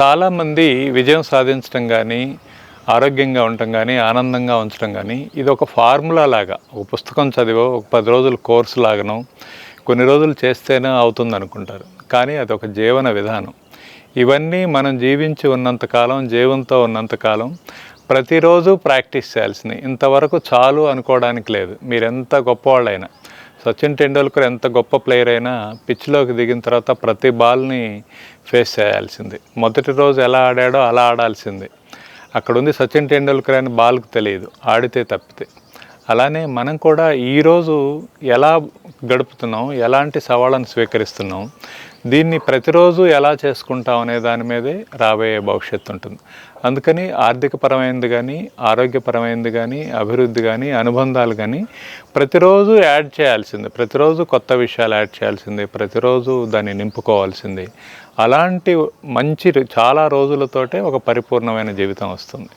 చాలామంది విజయం సాధించడం కానీ ఆరోగ్యంగా ఉండటం కానీ ఆనందంగా ఉంచడం కానీ ఇది ఒక ఫార్ములా లాగా ఒక పుస్తకం చదివో ఒక పది రోజుల కోర్సు లాగను కొన్ని రోజులు చేస్తేనే అవుతుంది అనుకుంటారు కానీ అది ఒక జీవన విధానం. ఇవన్నీ మనం జీవించి ఉన్నంతకాలం జీవంతో ఉన్నంతకాలం ప్రతిరోజు ప్రాక్టీస్ చేయాల్సినవి. ఇంతవరకు చాలు అనుకోవడానికి లేదు. మీరెంత గొప్పవాళ్ళైనా. సచిన్ టెండూల్కర్ ఎంత గొప్ప ప్లేయర్ అయినా పిచ్లోకి దిగిన తర్వాత ప్రతి బాల్ని ఫేస్ చేయాల్సింది. మొదటి రోజు ఎలా ఆడాడో అలా ఆడాల్సింది. అక్కడ ఉంది సచిన్ టెండూల్కర్ అని బాల్కి తెలియదు. ఆడితే తప్పితే. అలానే మనం కూడా ఈరోజు ఎలా గడుపుతున్నాం ఎలాంటి సవాళ్ళను స్వీకరిస్తున్నాం దీన్ని ప్రతిరోజు ఎలా చేసుకుంటాం అనే దాని మీదే రాబోయే భవిష్యత్తు ఉంటుంది. అందుకని ఆర్థికపరమైనది కానీ ఆరోగ్యపరమైనది కానీ అభివృద్ధి కానీ అనుబంధాలు కానీ ప్రతిరోజు యాడ్ చేయాల్సిందే. ప్రతిరోజు కొత్త విషయాలు యాడ్ చేయాల్సిందే. ప్రతిరోజు దాన్ని నింపుకోవాల్సిందే. అలాంటి మంచి చాలా రోజులతోటే ఒక పరిపూర్ణమైన జీవితం వస్తుంది.